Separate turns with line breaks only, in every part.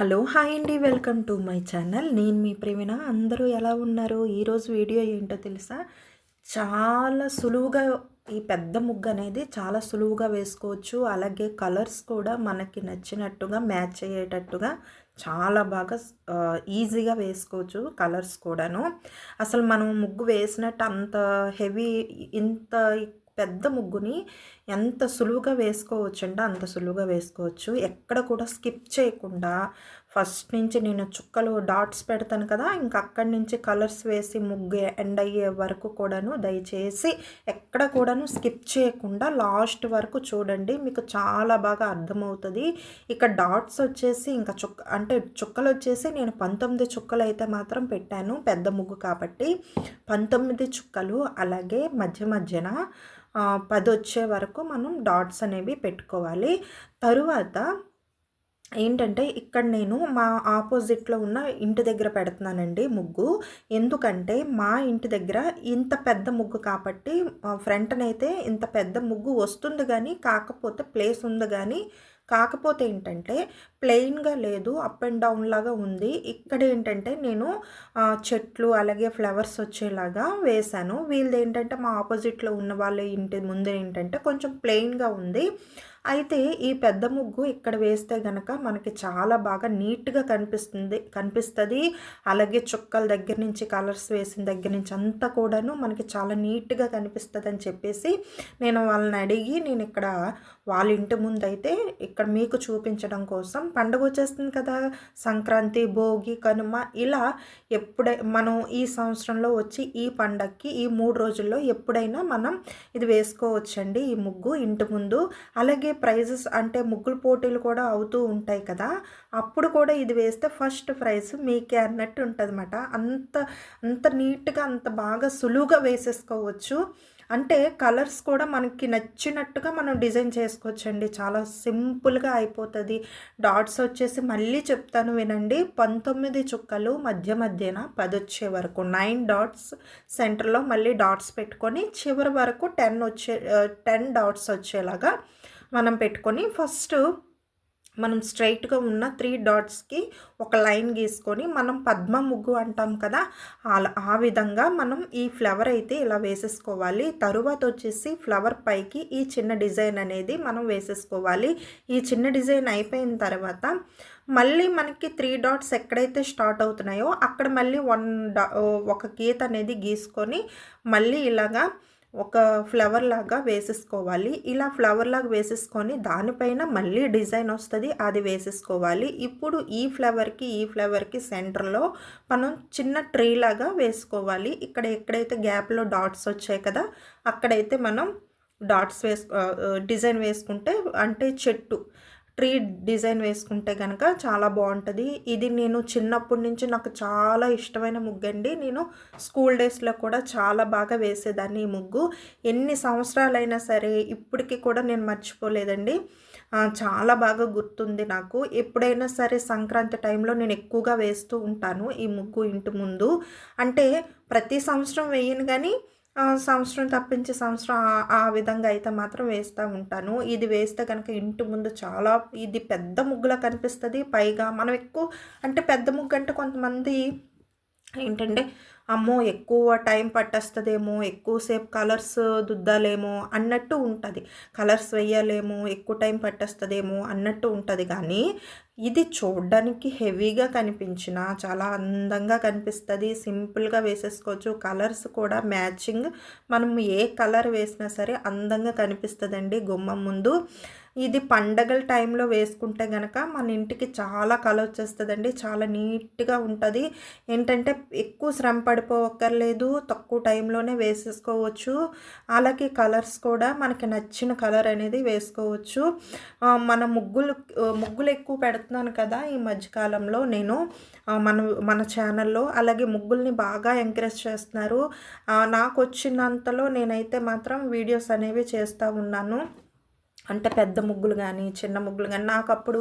Hello hi అండి. Welcome to my channel. నేను మీ ప్రేమిన అందరూ ఎలా ఉన్నారు? ఈరోజు వీడియో ఏంటో తెలుసా? చాలా సులువుగా ఈ పెద్ద ముగ్గు అనేది చాలా సులువుగా వేసుకోవచ్చు. అలాగే కలర్స్ కూడా మనకి నచ్చినట్టుగా మ్యాచ్ అయ్యేటట్టుగా చాలా బాగా ఈజీగా వేసుకోవచ్చు కలర్స్ కూడాను. అసలు మనం ముగ్గు వేసినట్టు అంత హెవీ ఇంత పెద్ద ముగ్గుని ఎంత సులువుగా వేసుకోవచ్చు అంటే అంత సులువుగా వేసుకోవచ్చు. ఎక్కడ కూడా స్కిప్ చేయకుండా ఫస్ట్ నుంచి నేను చుక్కలు డాట్స్ పెడతాను కదా ఇంకా అక్కడి నుంచి కలర్స్ వేసి ముగ్గు ఎండ్ అయ్యే వరకు కూడాను దయచేసి ఎక్కడ కూడాను స్కిప్ చేయకుండా లాస్ట్ వరకు చూడండి. మీకు చాలా బాగా అర్థమవుతుంది. ఇక డాట్స్ వచ్చేసి ఇంకా చుక్క అంటే చుక్కలు వచ్చేసి నేను పంతొమ్మిది చుక్కలు అయితే మాత్రం పెట్టాను పెద్ద ముగ్గు కాబట్టి. పంతొమ్మిది చుక్కలు అలాగే మధ్య మధ్యన పది వచ్చే వరకు మనం డాట్స్ అనేవి పెట్టుకోవాలి. తరువాత ఏంటంటే ఇక్కడ నేను మా ఆపోజిట్లో ఉన్న ఇంటి దగ్గర పెడుతున్నానండి ముగ్గు. ఎందుకంటే మా ఇంటి దగ్గర ఇంత పెద్ద ముగ్గు కాబట్టి ఫ్రంట్నైతే ఇంత పెద్ద ముగ్గు వస్తుంది కానీ కాకపోతే ప్లేస్ ఉంది కానీ కాకపోతే ఏంటంటే ప్లెయిన్గా లేదు అప్ అండ్ డౌన్ లాగా ఉంది. ఇక్కడ ఏంటంటే నేను చెట్లు అలాగే ఫ్లవర్స్ వచ్చేలాగా వేశాను. వీళ్ళది ఏంటంటే మా ఆపోజిట్లో ఉన్న వాళ్ళ ఇంటి ముందు ఏంటంటే కొంచెం ప్లెయిన్గా ఉంది. అయితే ఈ పెద్ద ముగ్గు ఇక్కడ వేస్తే గనక మనకి చాలా బాగా నీట్గా కనిపిస్తుంది కనిపిస్తుంది. అలాగే చుక్కల దగ్గర నుంచి కలర్స్ వేసిన దగ్గర నుంచి అంతా కూడాను మనకి చాలా నీట్గా కనిపిస్తుంది అని చెప్పేసి నేను వాళ్ళని అడిగి నేను ఇక్కడ వాళ్ళ ఇంటి ముందు అయితే ఇక్కడ మీకు చూపించడం కోసం పండుగ వచ్చేస్తుంది కదా సంక్రాంతి భోగి కనుమ ఇలా ఎప్పుడై మనం ఈ సంవత్సరంలో వచ్చి ఈ పండగకి ఈ మూడు రోజుల్లో ఎప్పుడైనా మనం ఇది వేసుకోవచ్చండి ఈ ముగ్గు ఇంటి ముందు. అలాగే ప్రైజెస్ అంటే ముగ్గులు పోటీలు కూడా అవుతూ ఉంటాయి కదా. అప్పుడు కూడా ఇది వేస్తే ఫస్ట్ ప్రైజ్ మీకే అన్నట్టు ఉంటుంది అంత అంత నీట్గా అంత బాగా సులువుగా వేసేసుకోవచ్చు. అంటే కలర్స్ కూడా మనకి నచ్చినట్టుగా మనం డిజైన్ చేసుకోవచ్చండి. చాలా సింపుల్గా అయిపోతుంది. డాట్స్ వచ్చేసి మళ్ళీ చెప్తాను వినండి. పంతొమ్మిది చుక్కలు మధ్య మధ్యన పది వచ్చే వరకు నైన్ డాట్స్ సెంటర్లో మళ్ళీ డాట్స్ పెట్టుకొని చివరి వరకు టెన్ వచ్చే టెన్ డాట్స్ వచ్చేలాగా మనం పెట్టుకొని ఫస్ట్ మనం స్ట్రైట్గా ఉన్న త్రీ డాట్స్కి ఒక లైన్ గీసుకొని మనం పద్మ ముగ్గు అంటాం కదా అలా ఆ విధంగా మనం ఈ ఫ్లవర్ అయితే ఇలా వేసేసుకోవాలి. తరువాత వచ్చేసి ఫ్లవర్ పైకి ఈ చిన్న డిజైన్ అనేది మనం వేసేసుకోవాలి. ఈ చిన్న డిజైన్ అయిపోయిన తర్వాత మళ్ళీ మనకి త్రీ డాట్స్ ఎక్కడైతే స్టార్ట్ అవుతున్నాయో అక్కడ మళ్ళీ వన్ డా ఒక గీత అనేది గీసుకొని మళ్ళీ ఇలాగా ఒక ఫ్లవర్ లాగా వేసేసుకోవాలి. ఇలా ఫ్లవర్ లాగా వేసేసుకొని దానిపైన మళ్ళీ డిజైన్ వస్తుంది అది వేసేసుకోవాలి. ఇప్పుడు ఈ ఫ్లవర్కి ఈ ఫ్లవర్కి సెంటర్లో మనం చిన్న ట్రీ లాగా వేసుకోవాలి. ఇక్కడ ఎక్కడైతే గ్యాప్లో డాట్స్ వచ్చాయి కదా అక్కడైతే మనం డాట్స్ వేసు డిజైన్ వేసుకుంటే అంటే చెట్టు ట్రీ డిజైన్ వేసుకుంటే కనుక చాలా బాగుంటుంది. ఇది నేను చిన్నప్పటి నుంచి నాకు చాలా ఇష్టమైన ముగ్గు అండి. నేను స్కూల్ డేస్లో కూడా చాలా బాగా వేసేదాన్ని ఈ ముగ్గు. ఎన్ని సంవత్సరాలైనా సరే ఇప్పటికీ కూడా నేను మర్చిపోలేదండి. చాలా బాగా గుర్తుంది నాకు. ఎప్పుడైనా సరే సంక్రాంతి టైంలో నేను ఎక్కువగా వేస్తూ ఉంటాను ఈ ముగ్గు ఇంటి ముందు. అంటే ప్రతి సంవత్సరం వేయను కానీ సంవత్సరం తప్పించి సంవత్సరం ఆ- ఆ విధంగా అయితే మాత్రం వేస్తూ ఉంటాను. ఇది వేస్తే కనుక ఇంటి ముందు చాలా ఇది పెద్ద ముగ్గులా కనిపిస్తుంది. పైగా మనం ఎక్కువ అంటే పెద్ద ముగ్గు అంటే కొంతమంది ఏంటంటే అమ్మో ఎక్కువ టైం పట్టేస్తుందేమో ఎక్కువసేపు కలర్స్ దుద్దాలేమో అన్నట్టు ఉంటుంది. కలర్స్ వేయలేమో ఎక్కువ టైం పట్టేస్తుందేమో అన్నట్టు ఉంటుంది. కానీ ఇది చూడడానికి హెవీగా కనిపించిన చాలా అందంగా కనిపిస్తుంది. సింపుల్గా వేసేసుకోవచ్చు. కలర్స్ కూడా మ్యాచింగ్. మనం ఏ కలర్ వేసినా సరే అందంగా కనిపిస్తుందండి గుమ్మం ముందు. ఇది పండగల టైంలో వేసుకుంటే గనక మన ఇంటికి చాలా కళ వచ్చేస్తుందండి. చాలా నీట్గా ఉంటుంది. ఏంటంటే ఎక్కువ శ్రమ పడిపోవక్కర్లేదు తక్కువ టైంలోనే వేసేసుకోవచ్చు. అలాగే కలర్స్ కూడా మనకి నచ్చిన కలర్ అనేది వేసుకోవచ్చు. మన ముగ్గులు ముగ్గులు ఎక్కువ పెడుతున్నాను కదా ఈ మధ్యకాలంలో నేను. మన మన ఛానల్లో అలాగే ముగ్గుల్ని బాగా ఎంకరేజ్ చేస్తున్నారు. నాకు వచ్చినంతలో నేనైతే మాత్రం వీడియోస్ అనేవి చేస్తూ ఉన్నాను. అంటే పెద్ద ముగ్గులు కానీ చిన్న ముగ్గులు కానీ నాకు అప్పుడు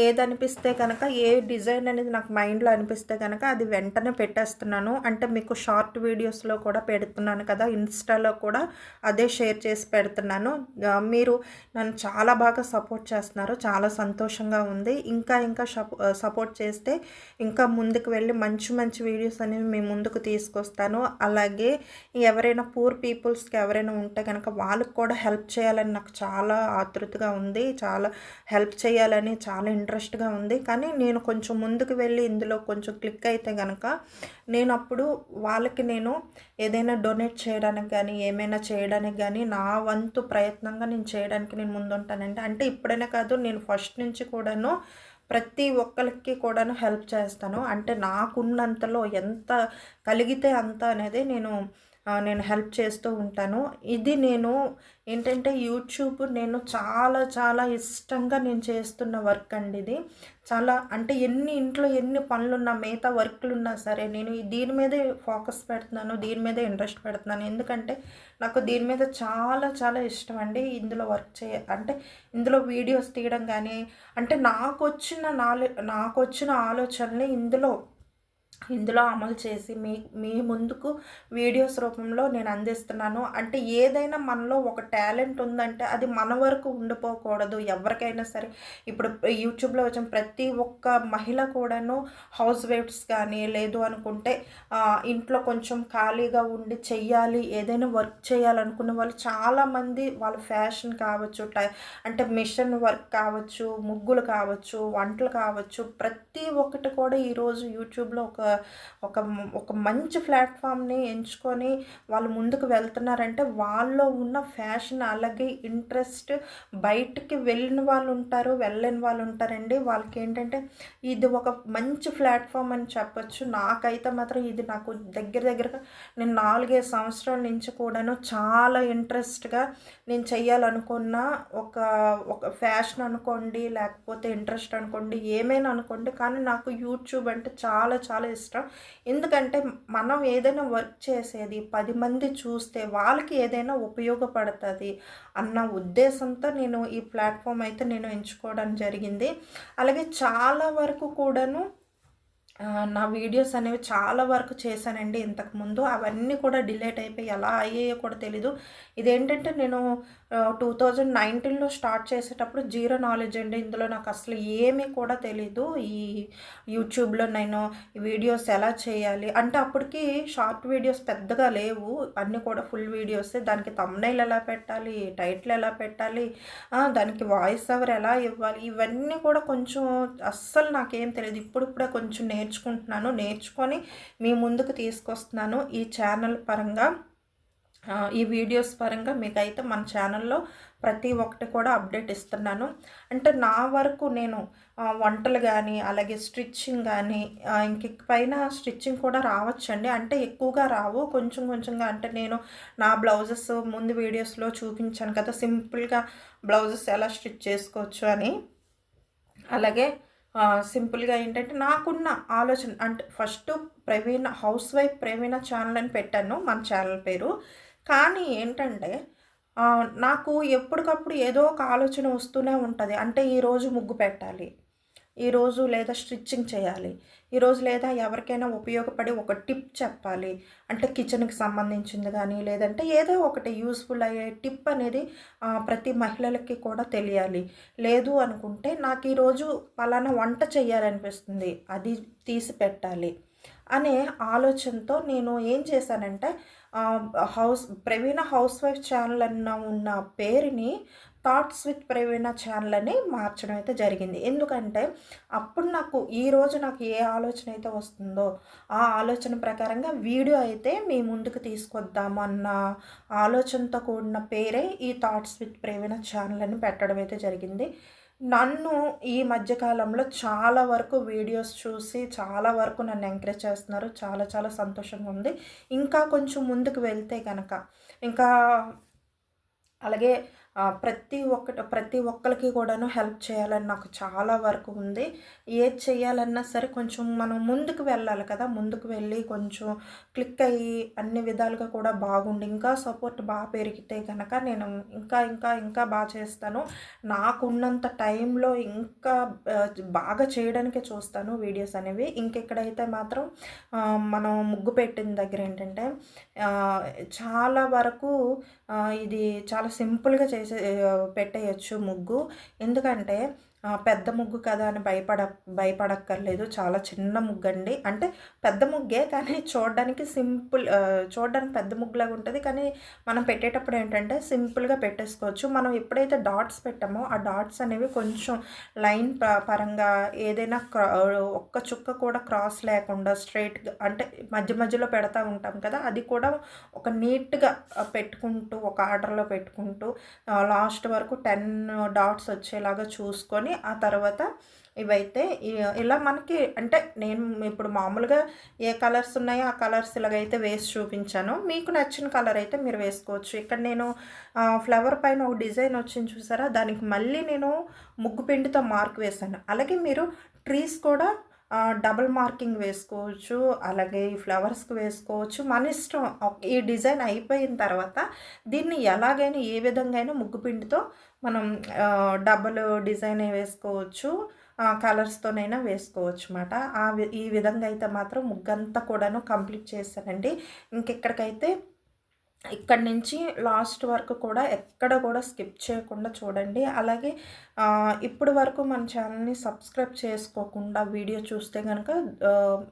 ఏది అనిపిస్తే కనుక ఏ డిజైన్ అనేది నాకు మైండ్లో అనిపిస్తే కనుక అది వెంటనే పెట్టేస్తున్నాను. అంటే మీకు షార్ట్ వీడియోస్లో కూడా పెడుతున్నాను కదా ఇన్స్టాలో కూడా అదే షేర్ చేసి పెడుతున్నాను. మీరు నన్ను చాలా బాగా సపోర్ట్ చేస్తున్నారు. చాలా సంతోషంగా ఉంది. ఇంకా ఇంకా సపోర్ట్ చేస్తే ఇంకా ముందుకు వెళ్ళి మంచి మంచి వీడియోస్ అనేవి మీ ముందుకు తీసుకొస్తాను. అలాగే ఎవరైనా పూర్ పీపుల్స్కి ఎవరైనా ఉంటే కనుక వాళ్ళకి కూడా హెల్ప్ చేయాలని నాకు చాలా ఆతృతగా ఉంది చాలా హెల్ప్ చేయాలని చాలా ఇంట్రెస్ట్గా ఉంది. కానీ నేను కొంచెం ముందుకు వెళ్ళి ఇందులో కొంచెం క్లిక్ అయితే కనుక నేను అప్పుడు వాళ్ళకి నేను ఏదైనా డొనేట్ చేయడానికి కానీ ఏమైనా చేయడానికి కానీ నా వంతు ప్రయత్నంగా నేను చేయడానికి నేను ముందుంటానండి. అంటే ఇప్పుడైనా కాదు నేను ఫస్ట్ నుంచి కూడాను ప్రతి ఒక్కరికి కూడాను హెల్ప్ చేస్తాను. అంటే నాకున్నంతలో ఎంత కలిగితే అంత అనేది నేను నేను హెల్ప్ చేస్తూ ఉంటాను. ఇది నేను ఏంటంటే యూట్యూబ్ నేను చాలా చాలా ఇష్టంగా నేను చేస్తున్న వర్క్ అండి ఇది. చాలా అంటే ఎన్ని ఇంట్లో ఎన్ని పనులున్నా మిగతా వర్క్లు ఉన్నా సరే నేను దీని మీదే ఫోకస్ పెడుతున్నాను దీని మీదే ఇంట్రెస్ట్ పెడుతున్నాను. ఎందుకంటే నాకు దీని మీద చాలా చాలా ఇష్టం అండి ఇందులో వర్క్ చేయ అంటే ఇందులో వీడియోస్ తీయడం కానీ అంటే నాకు వచ్చిన నాలె నాకు వచ్చిన ఆలోచనని ఇందులో ఇందులో అమలు చేసి మీ మీ ముందుకు వీడియోస్ రూపంలో నేను అందిస్తున్నాను. అంటే ఏదైనా మనలో ఒక టాలెంట్ ఉందంటే అది మన వరకు ఉండిపోకూడదు. ఎవరికైనా సరే ఇప్పుడు యూట్యూబ్లో వచ్చిన ప్రతి ఒక్క మహిళ కూడాను హౌస్ వైఫ్స్ కానీ లేదు అనుకుంటే ఇంట్లో కొంచెం ఖాళీగా ఉండి చెయ్యాలి ఏదైనా వర్క్ చేయాలనుకున్న వాళ్ళు చాలామంది వాళ్ళ ఫ్యాషన్ కావచ్చు టై అంటే మిషన్ వర్క్ కావచ్చు ముగ్గులు కావచ్చు వంటలు కావచ్చు ప్రతి ఒక్కటి కూడా ఈరోజు యూట్యూబ్లో ఒక ఒక ఒక మంచి ప్లాట్ఫామ్ని ఎంచుకొని వాళ్ళు ముందుకు వెళ్తున్నారంటే వాళ్ళలో ఉన్న ఫ్యాషన్ అలాగే ఇంట్రెస్ట్ బయటికి వెళ్ళిన వాళ్ళు ఉంటారు వెళ్ళని వాళ్ళు ఉంటారండి. వాళ్ళకి ఏంటంటే ఇది ఒక మంచి ప్లాట్ఫామ్ అని చెప్పచ్చు. నాకైతే మాత్రం ఇది నాకు దగ్గర దగ్గరగా నేను నాలుగైదు సంవత్సరాల నుంచి కూడాను చాలా ఇంట్రెస్ట్గా నేను చెయ్యాలనుకున్న. ఒక ఒక ఫ్యాషన్ అనుకోండి లేకపోతే ఇంట్రెస్ట్ అనుకోండి ఏమైనా అనుకోండి. కానీ నాకు యూట్యూబ్ అంటే చాలా చాలా ఇష్టం. ఎందుకంటే మనం ఏదైనా వర్క్ చేసేది పది మంది చూస్తే వాళ్ళకి ఏదైనా ఉపయోగపడుతుంది అన్న ఉద్దేశంతో నేను ఈ ప్లాట్ఫామ్ అయితే నేను ఎంచుకోవడం జరిగింది. అలాగే చాలా వరకు కూడాను నా వీడియోస్ అనేవి చాలా వరకు చేశానండి ఇంతకుముందు అవన్నీ కూడా డిలేట్ అయిపోయి ఎలా అయ్యాయో కూడా తెలీదు. ఇదేంటంటే నేను టూ థౌజండ్ నైన్టీన్లో స్టార్ట్ చేసేటప్పుడు జీరో నాలెడ్జ్ అండి. ఇందులో నాకు అసలు ఏమీ కూడా తెలీదు. ఈ యూట్యూబ్లో నేను వీడియోస్ ఎలా చేయాలి? అంటే అప్పటికి షార్ట్ వీడియోస్ పెద్దగా లేవు. అన్నీ కూడా ఫుల్ వీడియోస్ దానికి తమ్నైల్ ఎలా పెట్టాలి? టైటిల్ ఎలా పెట్టాలి? దానికి వాయిస్ ఓవర్ ఎలా ఇవ్వాలి? ఇవన్నీ కూడా కొంచెం అస్సలు నాకేం తెలియదు ఇప్పుడిప్పుడే కొంచెం నేర్చుకుంటున్నాను. నేర్చుకొని మీ ముందుకు తీసుకొస్తున్నాను. ఈ ఛానల్ పరంగా ఈ వీడియోస్ పరంగా మీకైతే మన ఛానల్లో ప్రతి ఒక్కటి కూడా అప్డేట్ ఇస్తున్నాను. అంటే నా వరకు నేను వంటలు కానీ అలాగే స్టిచ్చింగ్ కానీ ఇంక పైన స్టిచ్చింగ్ కూడా రావచ్చండి. అంటే ఎక్కువగా రావు. కొంచెం కొంచెంగా అంటే నేను నా బ్లౌజెస్ ముందు వీడియోస్లో చూపించాను కదా సింపుల్గా బ్లౌజెస్ ఎలా స్టిచ్ చేసుకోవచ్చు అని. అలాగే సింపుల్గా ఏంటంటే నాకున్న ఆలోచన అంటే first Praveena housewife Praveena channel అని పెట్టాను మన ఛానల్ పేరు. కానీ ఏంటంటే నాకు ఎప్పటికప్పుడు ఏదో ఒక ఆలోచన వస్తూనే ఉంటుంది. అంటే ఈరోజు ముగ్గు పెట్టాలి. ఈరోజు లేదా స్టిచ్చింగ్ చేయాలి. ఈరోజు లేదా ఎవరికైనా ఉపయోగపడి ఒక టిప్ చెప్పాలి. అంటే కిచెన్కి సంబంధించింది కానీ లేదంటే ఏదో ఒకటి యూస్ఫుల్ అయ్యే టిప్ అనేది ప్రతి మహిళలకి కూడా తెలియాలి. లేదు అనుకుంటే నాకు ఈరోజు పలానా వంట చేయాలనిపిస్తుంది అది తీసి పెట్టాలి అనే ఆలోచనతో నేను ఏం చేశానంటే house Praveena housewife channel అన్న ఉన్న పేరుని థాట్స్ విత్ ప్రవీణ ఛానల్ అని మార్చడం అయితే జరిగింది. ఎందుకంటే అప్పుడు నాకు ఈరోజు నాకు ఏ ఆలోచన అయితే వస్తుందో ఆ ఆలోచన ప్రకారంగా వీడియో అయితే మీ ముందుకు తీసుకొద్దాము అన్న ఆలోచనతో కూడిన పేరే ఈ థాట్స్ విత్ ప్రవీణ ఛానల్ అని పెట్టడం అయితే జరిగింది. నన్ను ఈ మధ్యకాలంలో చాలా వరకు వీడియోస్ చూసి చాలా వరకు నన్ను ఎంకరేజ్ చేస్తున్నారు. చాలా చాలా సంతోషంగా ఉంది. ఇంకా కొంచెం ముందుకు వెళ్తే కనుక ఇంకా అలాగే ప్రతి ఒక్కటి ప్రతి ఒక్కరికి కూడాను హెల్ప్ చేయాలని నాకు చాలా వరకు ఉంది. ఏది చేయాలన్నా సరే కొంచెం మనం ముందుకు వెళ్ళాలి కదా ముందుకు వెళ్ళి కొంచెం క్లిక్ అయ్యి అన్ని విధాలుగా కూడా బాగుండి ఇంకా సపోర్ట్ బాగా పెరిగితే కనుక నేను ఇంకా ఇంకా ఇంకా బాగా చేస్తాను. నాకున్నంత టైంలో ఇంకా బాగా చేయడానికే చూస్తాను వీడియోస్ అనేవి. ఇంకెక్కడైతే మాత్రం మనం ముగ్గు పెట్టిన దగ్గర ఏంటంటే చాలా వరకు ఇది చాలా సింపుల్గా చేసే పెట్టేయచ్చు ముగ్గు. ఎందుకంటే పెద్ద ముగ్గు కదా అని భయపడ భయపడక్కర్లేదు. చాలా చిన్న ముగ్గు అండి అంటే పెద్ద ముగ్గే కానీ చూడడానికి సింపుల్ చూడడానికి పెద్ద ముగ్గులాగా ఉంటుంది. కానీ మనం పెట్టేటప్పుడు ఏంటంటే సింపుల్గా పెట్టేసుకోవచ్చు. మనం ఎప్పుడైతే డాట్స్ పెట్టామో ఆ డాట్స్ అనేవి కొంచెం లైన్ ప- పరంగా ఏదైనా ఒక్క చుక్క కూడా క్రాస్ లేకుండా స్ట్రైట్గా అంటే మధ్య మధ్యలో పెడతా ఉంటాం కదా. అది కూడా ఒక నీట్గా పెట్టుకుంటూ ఒక ఆర్డర్లో పెట్టుకుంటూ లాస్ట్ వరకు టెన్ డాట్స్ వచ్చేలాగా చూసుకొని ఆ తర్వాత ఇవైతే ఇలా మనకి అంటే నేను ఇప్పుడు మామూలుగా ఏ కలర్స్ ఉన్నాయో ఆ కలర్స్ ఇలాగైతే వేసి చూపించాను. మీకు నచ్చిన కలర్ అయితే మీరు వేసుకోవచ్చు. ఇక్కడ నేను ఫ్లవర్ పైన ఒక డిజైన్ వచ్చింది చూసారా? దానికి మళ్ళీ నేను ముగ్గు పిండితో మార్క్ వేశాను. అలాగే మీరు ట్రీస్ కూడా డబుల్ మార్కింగ్ వేసుకోవచ్చు అలాగే ఈ ఫ్లవర్స్కి వేసుకోవచ్చు. మన ఇష్టం. ఈ డిజైన్ అయిపోయిన తర్వాత దీన్ని ఎలాగైనా ఏ విధంగా అయినా ముగ్గు పిండితో మనం డబల్ డబుల్ డిజైన్ వేసుకోవచ్చు కలర్స్తోనైనా వేసుకోవచ్చు అనమాట ఆ వి- ఈ విధంగా అయితే మాత్రం ముగ్గంతా కూడాను కంప్లీట్ చేశానండి. ఇంకెక్కడికైతే ఇక్కడి నుంచి లాస్ట్ వరకు కూడా ఎక్కడ కూడా స్కిప్ చేయకుండా చూడండి. అలాగే ఇప్పుడు వరకు మన ఛానల్ని సబ్స్క్రైబ్ చేసుకోకుండా వీడియో చూస్తే కనుక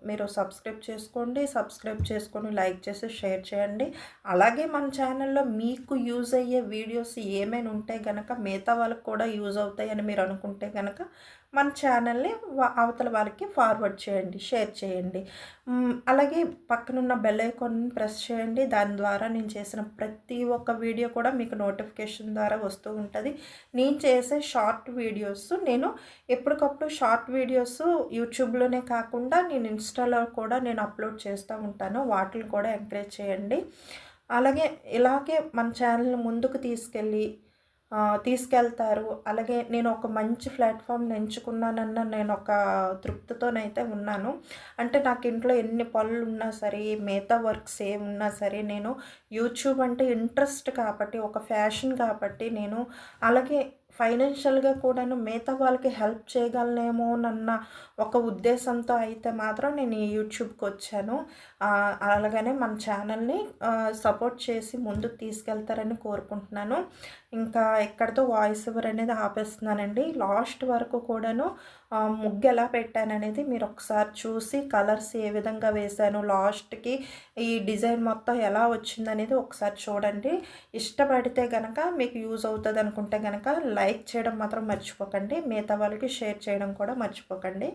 మీరు సబ్స్క్రైబ్ చేసుకోండి సబ్స్క్రైబ్ చేసుకొని లైక్ చేసి షేర్ చేయండి. అలాగే మన ఛానల్లో మీకు యూజ్ అయ్యే వీడియోస్ ఏమైనా ఉంటే కనుక మిగతా వాళ్ళకి కూడా యూజ్ అవుతాయని మీరు అనుకుంటే కనుక మన ఛానల్ని అవతల వాళ్ళకి ఫార్వర్డ్ చేయండి షేర్ చేయండి. అలాగే పక్కనున్న బెల్ ఐకాన్ ప్రెస్ చేయండి. దాని ద్వారా నేను చేసిన ప్రతి ఒక్క వీడియో కూడా మీకు నోటిఫికేషన్ ద్వారా వస్తూ ఉంటుంది. నేను చేసే షార్ట్ వీడియోస్ నేను ఎప్పటికప్పుడు షార్ట్ వీడియోస్ యూట్యూబ్లోనే కాకుండా నేను ఇన్స్టాలో కూడా నేను అప్లోడ్ చేస్తూ ఉంటాను. వాటిని కూడా ఎంకరేజ్ చేయండి. అలాగే ఇలాగే మన ఛానల్ని ముందుకు తీసుకెళ్ళి తీసుకెళ్తారు. అలాగే నేను ఒక మంచి ప్లాట్ఫామ్ని ఎంచుకున్నానన్న నేను ఒక తృప్తితోనైతే ఉన్నాను. అంటే నాకు ఇంట్లో ఎన్ని పనులు ఉన్నా సరే మిగతా వర్క్స్ ఏమున్నా సరే నేను యూట్యూబ్ అంటే ఇంట్రెస్ట్ కాబట్టి ఒక ఫ్యాషన్ కాబట్టి నేను అలాగే ఫైనాన్షియల్గా కూడాను మిగతా వాళ్ళకి హెల్ప్ చేయగలనేమోనన్న ఒక ఉద్దేశంతో అయితే మాత్రం నేను ఈ యూట్యూబ్కి వచ్చాను. అలాగనే మన ఛానల్ని సపోర్ట్ చేసి ముందుకు తీసుకెళ్తారని కోరుకుంటున్నాను. ఇంకా ఎక్కడితో వాయిస్ ఓవర్ అనేది ఆపేస్తున్నానండి. లాస్ట్ వరకు కూడాను ముగ్గు ఎలా పెట్టాననేది మీరు ఒకసారి చూసి కలర్స్ ఏ విధంగా వేశాను లాస్ట్కి ఈ డిజైన్ మొత్తం ఎలా వచ్చిందనేది ఒకసారి చూడండి. ఇష్టపడితే కనుక మీకు యూజ్ అవుతుంది అనుకుంటే కనుక లైక్ చేయడం మాత్రం మర్చిపోకండి. మిగతా వాళ్ళకి షేర్ చేయడం కూడా మర్చిపోకండి.